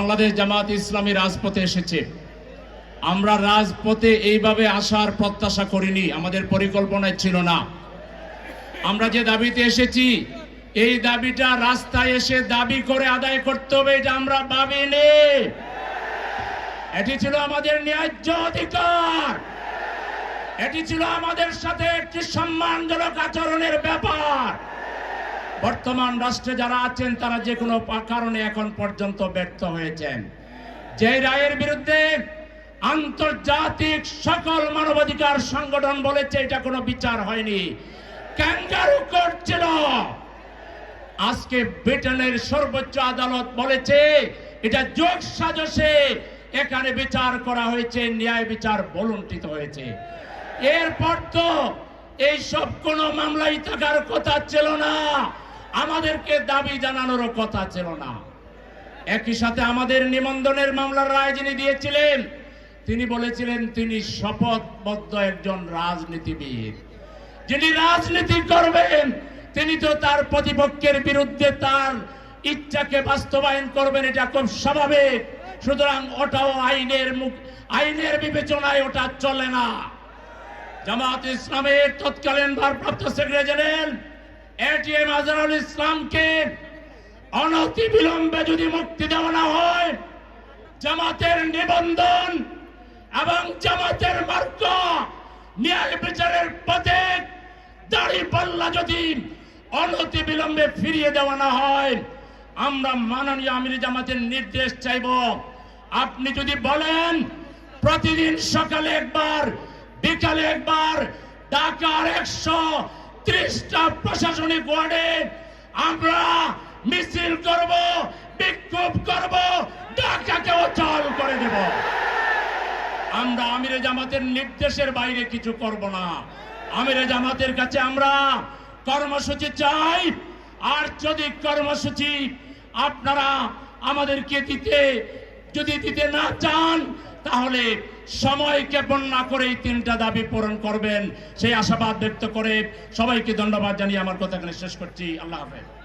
বাংলাদেশ জামাত ইসলামী রাজপথে এসেছে। আমরা রাজপথে এইভাবে আসার প্রত্যাশা করিনি, আমাদের পরিকল্পনায় ছিল না। আমরা যে দাবিতে এসেছি, এই দাবিটা রাস্তায় এসে দাবি করে আদায় করতে হবে, এটা আমরা ভাবিনি। এটি ছিল আমাদের ন্যায্য অধিকার। এটি ছিল আমাদের সাথে একটি সম্মানজনক আচরণের ব্যাপার। বর্তমান রাষ্ট্রে যারা আছেন, তারা যে কোনো কারণে এখন পর্যন্ত ব্যর্থ হয়েছেন। যে রায়ের বিরুদ্ধে আন্তর্জাতিক সকল মানবাধিকার সংগঠন বলেছে, এটা কোনো বিচার হয়নি। ক্যাঙ্গারু করছিল আজকে ব্রিটেনের সর্বোচ্চ আদালত বলেছে, এটা যোগ সাজসে এখানে বিচার করা হয়েছে, ন্যায় বিচার বলুন্টিত হয়েছে। এরপর তো এই সব কোনো মামলাই থাকার কথা ছিল না। আমাদেরকে দাবি জানানোরও কথা ছিল না। একই সাথে আমাদের নিবন্ধনের মামলার রায় যিনি দিয়েছিলেন, তিনি বলেছিলেন তিনি শপথবদ্ধ একজন রাজনীতিবিদ। যিনি রাজনীতি করবেন, তিনি তো তার প্রতিপক্ষের বিরুদ্ধে তার ইচ্ছাকে বাস্তবায়ন করবেন, এটা খুব স্বাভাবিক। সুতরাং ওটাও আইনের মুখ, আইনের বিবেচনায় ওটা চলে না। জামাত ইসলামের তৎকালীন ভারপ্রাপ্ত সেক্রেটারি জেনারেল এটিএম আজহারুল ইসলামকে অনতি বিলম্বে যদি মুক্তি দেওয়া না হয়, জামাতের নিবন্ধন এবং জামাতের মার্গ ন্যায় বিচারের পথে দাড়ি পাল্লা যদি অনতি বিলম্বে ফিরিয়ে দেওয়া না হয়, আমরা মাননীয় আমির জামাতের নির্দেশ চাইব। আপনি যদি বলেন, প্রতিদিন সকালে একবার, বিকালে একবার, ঢাকার একশো ত্রিশটা প্রশাসনিক ওয়ার্ডে আমরা মিছিল করব, বিক্ষোভ করব ঢাকাকে অচল করে দেব। আমরা আমিরে জামাতের নির্দেশের বাইরে কিছু করব না। আমিরে জামাতের কাছে আমরা কর্মসূচি চাই। আর যদি কর্মসূচি আপনারা আমাদেরকে দিতে যদি দিতে না চান, তাহলে সময় ক্ষেপণ না করে এই তিনটা দাবি পূরণ করবেন। সেই আশাবাদ ব্যক্ত করে সবাইকে ধন্যবাদ জানিয়ে আমার কথা এখানে শেষ করছি। আল্লাহ হাফেজ।